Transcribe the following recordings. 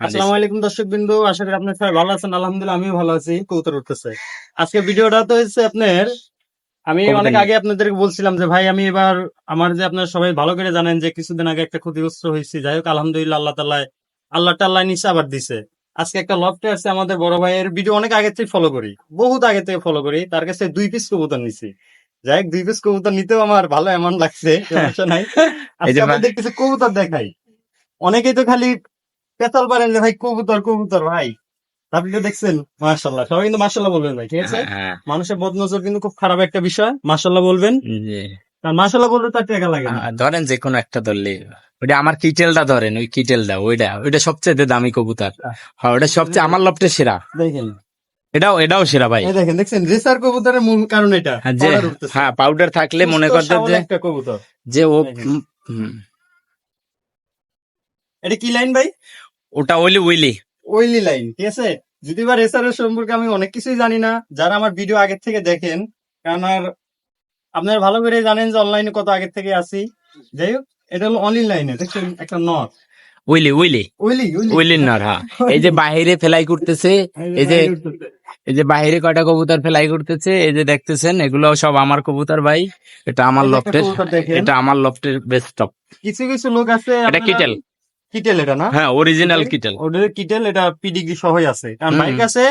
আসসালামু আলাইকুম দর্শক বিন্দু আশা করি আপনার সবাই ভালো আছেন। আলহামদুলিল্লাহ আমিও ভালো আছি। কবুতর উঠতেছে। আজকে ভিডিওটা তো হচ্ছে আপনার আমি অনেক আগে আপনাদেরকে বলছিলাম যে ভাই আমি এবার আমার যে আপনারা সবাই ভালো করে জানেন যে কিছুদিন আগে একটা ক্ষতিগ্রস্ত হয়েছি। যাই হোক আলহামদুলিল্লাহ আল্লাহ তাল্লাহ আল্লাহ টাল্লাহ নিচে আবার দিছে। আজকে একটা লফটে আছে আমাদের বড় ভাইয়ের ভিডিও অনেক আগে থেকে ফলো করি। বহুত আগে থেকে ফলো করি। তার কাছে দুই পিস কবুতর নিছি। যাই হোক দুই পিস কবুতর নিতেও আমার ভালো এমন লাগছে। সমস্যা নাই। আজকে আপনাদের কিছু কবুতর দেখাই। অনেকেই তো খালি পেতাল পারেন ভাই কবুতর কবুতর ভাই। আপনি তো দেখছেন মার্শাল্লাহ সবাই কিন্তু মার্শাল্লাহ বলবেন ভাই ঠিক আছে? হ্যাঁ, মানুষের বদনজর কিন্তু খুব খারাপ একটা বিষয় মার্শাল্লাহ বলবেন। কারণ মার্শাল্লাহ বললে তার টাকা লাগে ধরেন যে কোনো একটা ধরলে ওইটা আমার কিটেলটা ধরেন ওই কিটেলটা ওইটা ওইটা সবচেয়ে দামি কবুতর। হ্যাঁ ওটা সবচেয়ে আমার লপটে সেরা। দেখেন। এটাও এটাও সেরা ভাই। দেখেন দেখছেন? রেসার কবুতরের মূল কারণ এটা হ্যাঁ, যে হ্যাঁ পাউডার থাকলে মনে করতে যে একটা কবুতর। যে ও। এটা কি লাইন ভাই? ওটা ওইলি ওইলি ওইলি লাইন ঠিক আছে? যদি বা রেসারের সম্পর্কে আমি অনেক কিছুই জানি না যারা আমার ভিডিও আগের থেকে দেখেন কারণ আর আপনারা ভালো করে জানেন যে অনলাইনে কত আগের থেকে আসি যাই হোক এটা হলো অনলাইন লাইনে দেখছেন? একটা নট ওইলি ওইলি ওইলি ওইলির নর হ্যাঁ। এই যে বাহিরে ফেলাই করতেছে এই যে এই যে বাইরে কয়টা কবুতর ফেলাই করতেছে এই যে দেখতেছেন এগুলো সব আমার কবুতর ভাই। এটা আমার লফটের এটা আমার লফটের বেস্ট টপ কিছু কিছু লোক আছে এটা কিটেল। কিটেল এটা না? হ্যাঁ অরিজিনাল কিটেল ওদের কিটেল এটা পিডিগ্রি সহই আছে। কারণ। বাইক আছে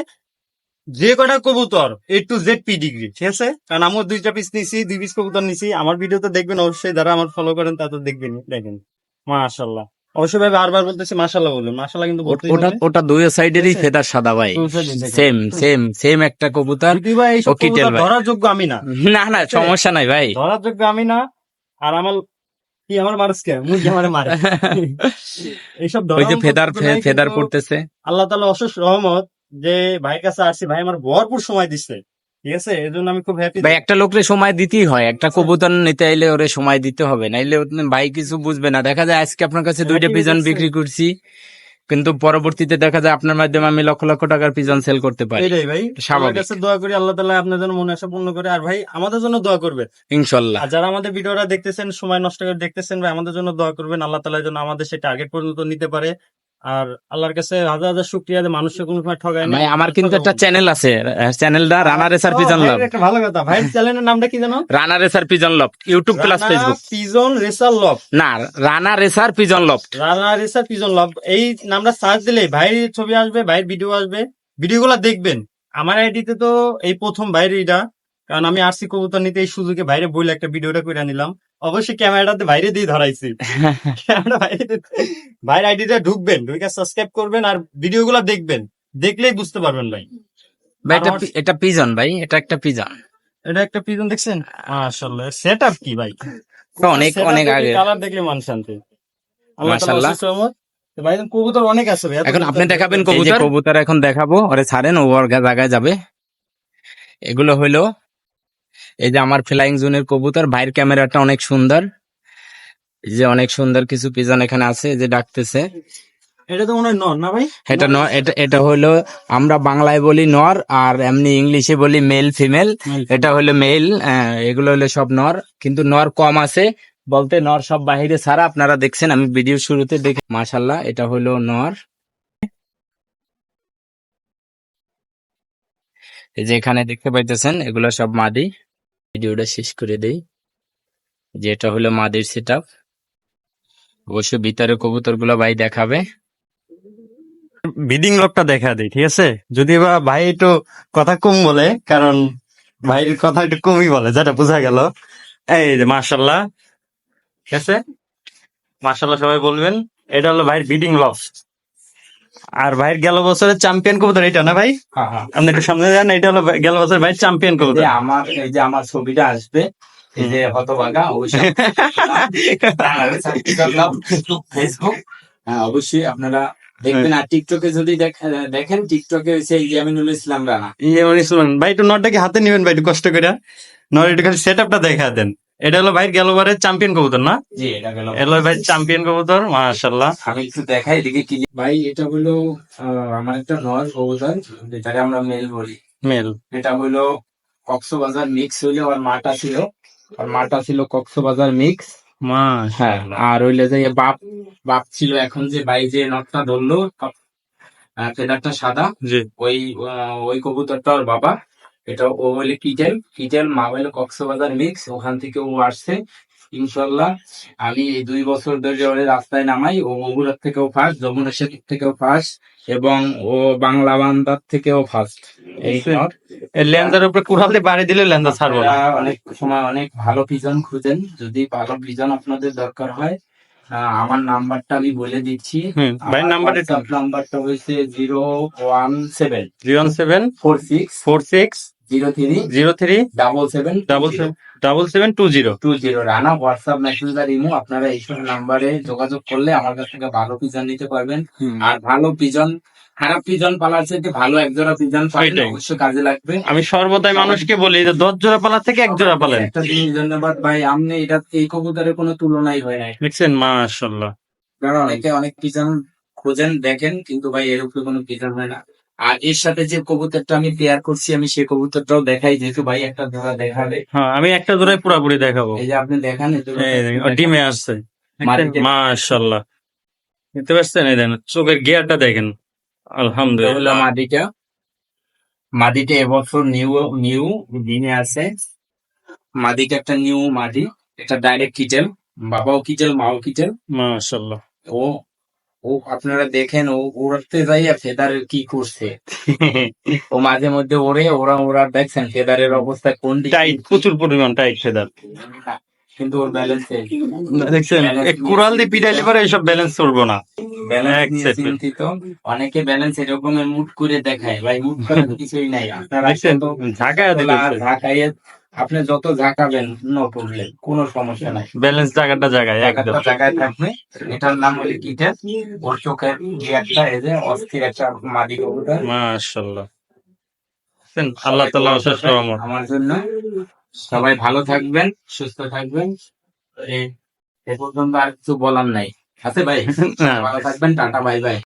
যে কটা কবুতর এ টু জেড পিডিগ্রি ঠিক আছে? কারণ আমার দুইটা পিস নিছি দুই পিস কবুতর নিছি। আমার ভিডিও তো দেখবেন অবশ্যই যারা আমার ফলো করেন তা তো দেখবেন দেখেন। মাশাল্লাহ অবশ্যই ভাই বারবার বলতেছি মাশাল্লাহ বলুন। মাশাল্লাহ কিন্তু ওটা ওটা দুই সাইডেরই ফেদার সাদা ভাই। সেম সেম সেম একটা কবুতর। কিটেল। ধরার যোগ্য আমি না। না না সমস্যা নাই ভাই। ধরার যোগ্য আমি না। আর আমার কি আমার মারস কে মুরগি আমার মারে। এইসব ওই যে ফেদার ফেদার পড়তেছে। আল্লাহ তাআলা অশেষ রহমত যে ভাইয়ের কাছে আসছি ভাই আমার ভরপুর সময় দিচ্ছে ঠিক আছে? এই জন্য আমি খুব হ্যাপি ভাই একটা লোকরে সময় দিতেই হয়। একটা কবুতর নিতে আইলে ওরে সময় দিতে হবে। নাইলে ভাই কিছু বুঝবে না। দেখা যায় আজকে আপনার কাছে দুইটা কি পিজন বিক্রি করছি। কিন্তু পরবর্তীতে দেখা যায় আপনার মাধ্যমে আমি লক্ষ লক্ষ টাকার পিজন সেল করতে পারি। এটাই ভাই স্বাভাবিক। কাছে দোয়া করি আল্লাহ তালা আপনার জন্য মনে আশা পূর্ণ করে। আর ভাই আমাদের জন্য দোয়া করবেন। ইনশাল্লাহ। আর যারা আমাদের ভিডিওটা দেখতেছেন সময় নষ্ট করে দেখতেছেন ভাই আমাদের জন্য দোয়া করবেন। আল্লাহ তালা যেন আমাদের সেই টার্গেট পর্যন্ত নিতে পারে। আর আল্লাহর কাছে হাজার হাজার শুক্রিয়া যে মানুষকে কোনো সময় ঠগায় না ভাই আমার কিন্তু একটা চ্যানেল আছে। চ্যানেলটা রানার এসার পিজন লব একটা ভালো কথা। ভাই চ্যানেলের নামটা কি জানো রানার এসার pigeon love YouTube plus Facebook pigeon racer love না রানা রেসার পিজন লব রানা রেসার পিজন লভ এই নামটা সার্চ দিলে ভাইয়ের ছবি আসবে ভাইয়ের ভিডিও আসবে। ভিডিওগুলো দেখবেন। আমার আইডিতে তো এই প্রথম বাইরে এটা কারণ আমি আরসি কবুতর নিতে এই সুযোগে বাইরে বইলে একটা ভিডিওটা করে নিলাম। অবশ্যই ক্যামেরাটাতে বাইরে দিয়ে ধরাইছি। ক্যামেরা বাইরে দিয়ে- বাইরের ঢুকবেন ঢুকে সাবস্ক্রাইব করবেন আর ভিডিও ভিডিওগুলো দেখবেন। দেখলেই বুঝতে পারবেন ভাই। ভাই এটা এটা পিজন ভাই এটা একটা পিজন। এটা একটা পিজন দেখছেন? মাশাআল্লাহ সেট আপ কি ভাই? অনেক অনেক আগে কালার দেখলে মান শান্তি। মাশাআল্লাহ। ভাই কবুতর অনেক আছে ভাই এখন আপনি দেখাবেন কবুতর? কবুতর এখন দেখাবো ওরে ছাড়েন ও ওর জায়গায় যাবে। এগুলো হইল এই যে আমার ফ্লাইং জোনের কবুতর ভাইয়ের ক্যামেরাটা অনেক সুন্দর। এই যে অনেক সুন্দর কিছু পিজন এখানে আছে এই যে ডাকতেছে। এটা তো মনে হয় নর না ভাই? এটা ন এটা এটা হলো আমরা বাংলায় বলি নর আর এমনি ইংলিশে বলি মেল ফিমেল এটা হলো মেল এগুলো হলো সব নর। কিন্তু নর কম আছে বলতে নর সব বাহিরে ছাড়া। আপনারা দেখছেন আমি ভিডিও শুরুতে দেখে মাশাল্লাহ এটা হলো নর। এই যে এখানে দেখতে পাইতেছেন, এগুলো সব মাদি। ভিডিওটা শেষ করে দেই। যে এটা হলো মাদির সেট আপ অবশ্য ভিতরে কবুতরগুলো ভাই দেখাবে। বিডিং লকটা দেখা দেই, ঠিক আছে? যদি বা ভাই একটু কথা কম বলে, কারণ ভাইয়ের কথা একটু কমই বলে, যেটা বোঝা গেল। এই যে মার্শাল্লাহ ঠিক আছে? মার্শাল্লাহ সবাই বলবেন, এটা হলো ভাইয়ের বিডিং লক আর ভাইয়ের গেল বছরের চ্যাম্পিয়ন কবুতর এটা না ভাই? আপনি একটু সামনে যান এটা হলো গেল বছর ভাই চ্যাম্পিয়ন কবুতর। আমার এই যে আমার ছবিটা আসবে এই যে হতভাগা অবশ্যই ফেসবুক হ্যাঁ অবশ্যই আপনারা দেখবেন। আর টিকটকে যদি দেখ- দেখেন টিকটকে হচ্ছে ইয়ামিনুল ইসলাম রানা। ইয়ে মানে শুনুন ভাই একটু নটটাকে হাতে নিবেন ভাই একটু কষ্ট করে নট একটু খালি সেট আপটা দেখা দেন। এটা হলো ভাই গেলবারের চ্যাম্পিয়ন কবুতর না? জি এটা গেল ভাই চ্যাম্পিয়ন কবুতর মাশাল্লাহ আমি একটু দেখাই এদিকে কি ভাই এটা হলো আহ, আমার একটা নর কবুতর যেটাকে আমরা মেল বলি। মেল। এটা হলো কক্সবাজার মিক্স হইলে আর মাটা ছিল। আর মাটা ছিল কক্সবাজার মিক্স। মা হ্যাঁ আর হইলে যে বাপ বাপ ছিল এখন যে ভাই যে নটটা ধরলো ফেদারটা সাদা। জি। ওই ওই কবুতরটা ওর বাবা। এটা ও হলে কিটেল কিটেল মা হলে কক্সবাজার মিক্স ওখান থেকে ও আসছে ইনশাল্লাহ আমি এই দুই বছর ধরে ওরে রাস্তায় নামাই ও বগুড়ার থেকেও ফার্স্ট যমুনা সেতুর থেকেও ফার্স্ট এবং ও বাংলা বান্দার থেকেও ফার্স্ট এই লেন্দার উপরে কুড়াল দিয়ে বাড়ি দিলে লেন্দা ছাড়বো না। অনেক সময় অনেক ভালো পিজন খুঁজেন যদি ভালো পিজন আপনাদের দরকার হয় আমার নাম্বারটা আমি বলে দিচ্ছি। ভাইয়ের নাম্বার নাম্বারটা হয়েছে zero one seven zero seven four six four six zero three zero three double seven double seven double seven two zero. Two zero. Rana WhatsApp বা ইমো আপনারা এইসব নাম্বারে যোগাযোগ করলে আমার কাছ থেকে ভালো পিজন নিতে পারবেন। আর ভালো পিজন খারাপ পিজন পালার থেকে ভালো একজোড়া পিজন পাইলে অবশ্যই কাজে লাগবে। আমি সর্বদাই মানুষকে বলি যে দশ জোড়া পালা থেকে এক জোড়া পালেন। একটা জিনিস ধন্যবাদ ভাই আপনি এটা এই কবুতরের কোনো তুলনাই হয় নাই। দেখছেন মাশাল্লাহ কারণ অনেকে অনেক পিজন খোঁজেন দেখেন কিন্তু ভাই এর উপরে কোনো পিজন হয় না। আর এর সাথে যে কবুতরটা আমি পেয়ার করছি আমি সেই কবুতরটাও দেখাই যেহেতু ভাই একটা ধরা দেখাবে। হ্যাঁ আমি একটা জোড়াই পুরাপুরি দেখাবো। এই যে আপনি দেখান ডিমে আসছে। মাশাল্লাহ দেখতে পাচ্ছেন? এই দেখেন চোখের গিয়ারটা দেখেন। আলহামদুলিল্লাহ। মাদিটা মাদিটা এবছর নিউ নিউ দিনে আছে। মাদিটা একটা নিউ মাদি এটা ডাইরেক্ট কিটেল। বাবাও কিটেল মাও কিটেল। মাশাল্লাহ ও ও আপনারা দেখেন ও উড়তে আর ফেদার কি করছে? ও মাঝে মধ্যে ওরে ওরা ওরা দেখছেন ফেদারের অবস্থা কোন দিকে টাইট প্রচুর পরিমাণ টাইট ফেদার। কিন্তু ওর ব্যালেন্স দেখছেন কুড়াল দিয়ে পিটাইলে পরে এইসব ব্যালেন্স চলবো না. চিন্তিত। অনেকে ব্যালেন্স এরকমের করে দেখায়। ভাই করার কিছুই নাই। আপনি যত ঝাঁকাবেন নো প্রবলেম কোনো সমস্যা নাই। ব্যালেন্স জায়গাটা জায়গায় একদম। জায়গায় থাকবে। এটার নাম হলো কিটের ওর চোখের একটা এই যে অস্থির একটা মাদি কবুতর। দেখছেন, আল্লাহ তাআলা অশেষ রহমত। আমার জন্য। সবাই ভালো থাকবেন সুস্থ থাকবেন। এ পর্যন্ত আর কিছু বলার নাই। আছে ভাই। ভালো থাকবেন টাটা বাই বাই।